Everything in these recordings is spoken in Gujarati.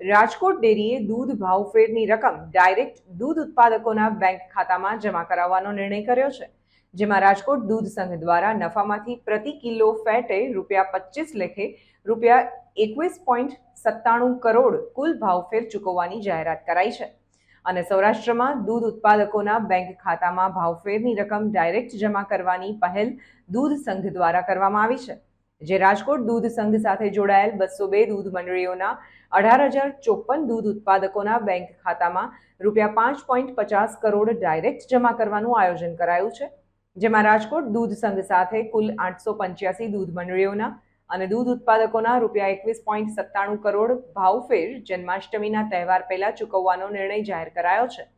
રાજકોટ ડેરીએ દૂધ ભાવફેરની રકમ ડાયરેક્ટ દૂધ ઉત્પાદકોના બેંક ખાતામાં જમા કરાવવાનો નિર્ણય કર્યો છે, જેમાં રાજકોટ દૂધ સંઘ દ્વારા નફામાંથી પ્રતિ કિલો ફેટે રૂપિયા પચીસ લેખે રૂપિયા એકવીસ પોઈન્ટ સત્તાણું કરોડ કુલ ભાવફેર ચૂકવવાની જાહેરાત કરાઈ છે. અને સૌરાષ્ટ્રમાં દૂધ ઉત્પાદકોના બેંક ખાતામાં ભાવફેરની રકમ ડાયરેક્ટ જમા કરવાની પહેલ દૂધ સંઘ દ્વારા કરવામાં આવી છે. જે રાજકોટ દૂધ સંઘ સાથે જોડાયેલ બસો બે દૂધ મંડળીઓના અઢાર હજાર ચોપન દૂધ ઉત્પાદકોના બેંક ખાતામાં રૂપિયા પાંચ પોઈન્ટ પચાસ કરોડ ડાયરેક્ટ જમા કરવાનું આયોજન કરાયું છે, જેમાં રાજકોટ દૂધ સંઘ સાથે કુલ આઠસો પંચ્યાસી દૂધ મંડળીઓના અને દૂધ ઉત્પાદકોના રૂપિયા એકવીસ પોઈન્ટ સત્તાણું કરોડ ભાવફેર જન્માષ્ટમીના તહેવાર પહેલા ચૂકવવાનો નિર્ણય જાહેર કરાયો છે.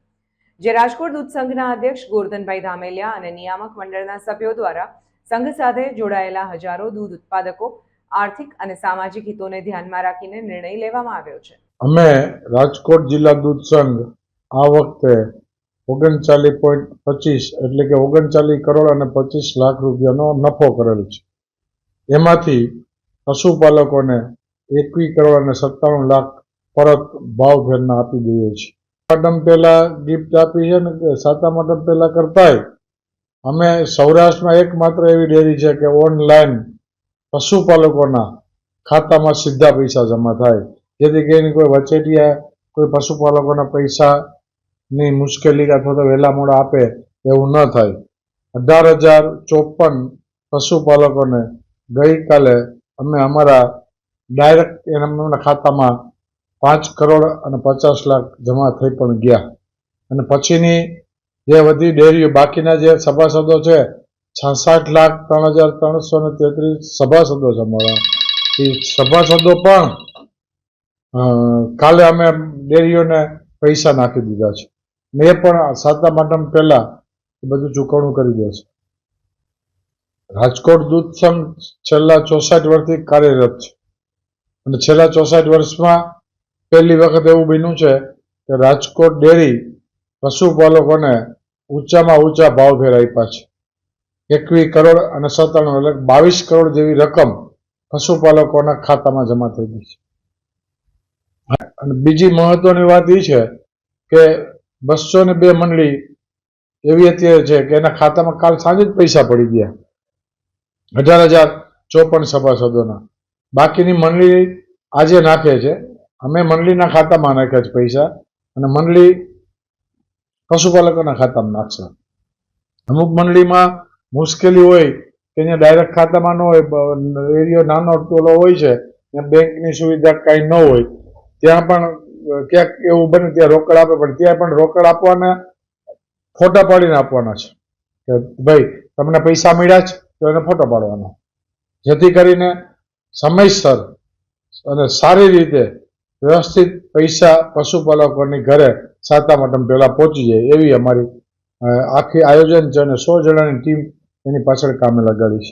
જે રાજકોટ દૂધ સંઘના અધ્યક્ષ ગોરધનભાઈ ધામેલિયા અને નિયામક મંડળના સભ્યો દ્વારા સંઘ સાથે જોડાયેલા હજારો દૂધ ઉત્પાદકો આર્થિક અને સામાજિક હિતોને ધ્યાનમાં રાખીને નિર્ણય લેવામાં આવ્યો છે. અમે રાજકોટ જિલ્લા દૂધ સંઘ આ વખતે ઓગણચાલીસ પોઈન્ટ પચીસ એટલે કે ઓગણચાલીસ કરોડ અને પચીસ લાખ રૂપિયાનો નફો કરેલ છે. એમાંથી પશુપાલકોને એકવીસ કરોડ અને સત્તાણું લાખ પરત ભાવ ફેરના આપી દઈએ છીએ. મેડમ પહેલા ગિફ્ટ આપી છે ને સાતમ સાતા મેડમ પહેલા કરતાંય અમે સૌરાષ્ટ્રમાં એકમાત્ર એવી ડેરી છે કે ઓનલાઈન પશુપાલકોના ખાતામાં સીધા પૈસા જમા થાય. જેથી કરીને કોઈ વચેટિયા, કોઈ પશુપાલકોના પૈસાની મુશ્કેલી અથવા તો વહેલા મોડા આપે એવું ન થાય. અઢાર હજાર ચોપન પશુપાલકોને ગઈકાલે અમે અમારા ડાયરેક્ટ એમના ખાતામાં પાંચ કરોડ અને પચાસ લાખ જમા થઈ પણ ગયા. અને પછીની જે બધી ડેરીઓ બાકીના જે સભાસદો છે, છાસઠ લાખ ત્રણ હજાર ત્રણસો ને તેત્રીસ સભાસદો છે અમારા. એ સભાસદો પણ કાલે અમે ડેરીઓને પૈસા નાખી દીધા છે. મેં પણ સાતમ આઠમ પહેલા બધું ચૂકવણું કરી દે છે. રાજકોટ દૂધ સંઘ છેલ્લા ચોસાઠ વર્ષથી કાર્યરત છે. અને છેલ્લા ચોસાઠ વર્ષમાં પહેલી વખત એવું બન્યું છે કે રાજકોટ ડેરી પશુપાલકોને ઊંચામાં ઊંચા ભાવ ફેર આપ્યા છે એકવીસ કરોડ અને સત્તાણું એટલે બાવીસ કરોડ જેવી રકમ પશુપાલકોના ખાતામાં જમા થઈ ગઈ છે. અને બીજી મહત્વની વાત એ છે કે બસો ને બે મંડળી એવી અત્યારે છે કે એના ખાતામાં કાલ સાંજે જ પૈસા પડી ગયા. હજાર હજાર ચોપન સભાસદોના. બાકીની મંડળી આજે નાખે છે. અમે મંડળીના ખાતામાં નાખ્યા છે પૈસા અને મંડળી પશુપાલકોના ખાતામાં નાખશે. અમુક મંડળીમાં મુશ્કેલી હોય કે અહીંયા ડાયરેક્ટ ખાતામાં ન હોય એરિયો નાનો ટોલો હોય છે, ત્યાં બેંકની સુવિધા કાંઈ ન હોય, ત્યાં પણ ક્યાંક એવું બને ત્યાં રોકડ આપે, પણ ત્યાં પણ રોકડ આપવાના, ફોટા પાડીને આપવાના છે. કે ભાઈ, તમને પૈસા મળ્યા છે, તો એને ફોટો પાડવાનો. જેથી કરીને સમયસર અને સારી રીતે વ્યવસ્થિત પૈસા પશુપાલકોની ઘરે સાતા આઠમ પહેલા પહોંચી જાય એવી અમારી આખી આયોજન છે અને સો જણાની ટીમ એની પાછળ કામે લગાડી છે.